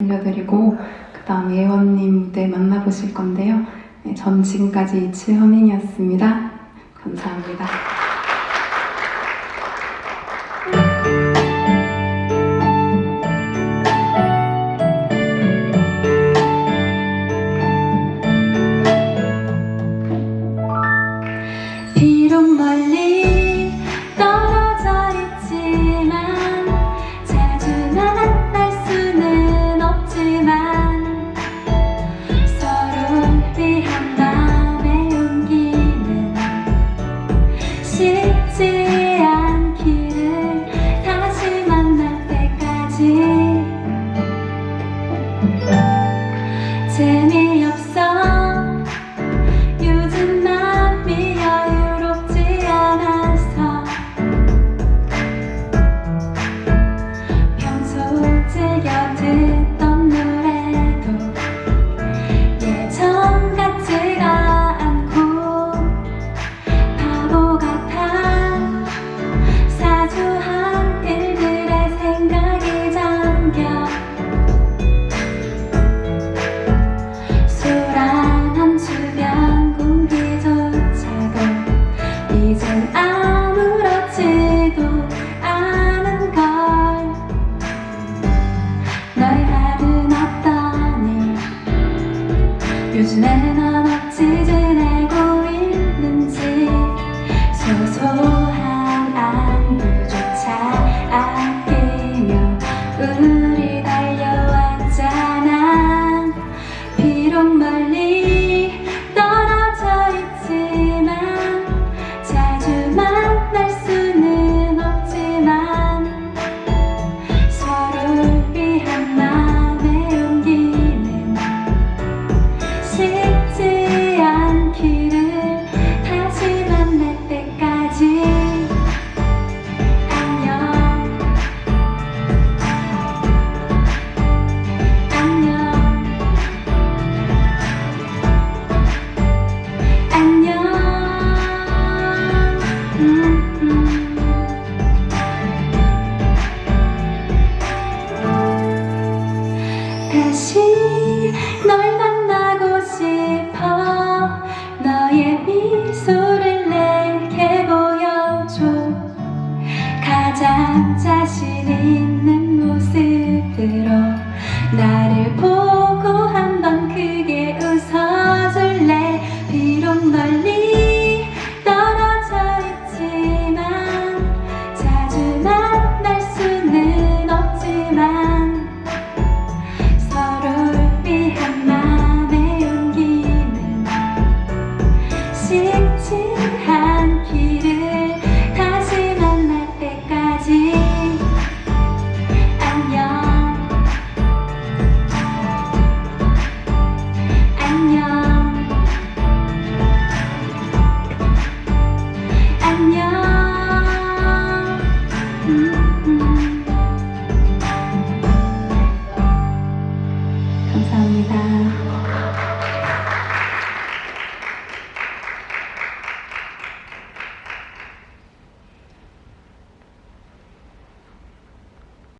알려드리고 그 다음 예원님 무대 만나보실 건데요. 네, 전 지금까지 칠현인이었습니다. 감사합니다. 이런 멀리 요즘엔 안 멋지지네. 널 만나고 싶어. 너의 미소를 내게 보여줘. 가장 자신 있는 모습으로 나를 보 감사합니다.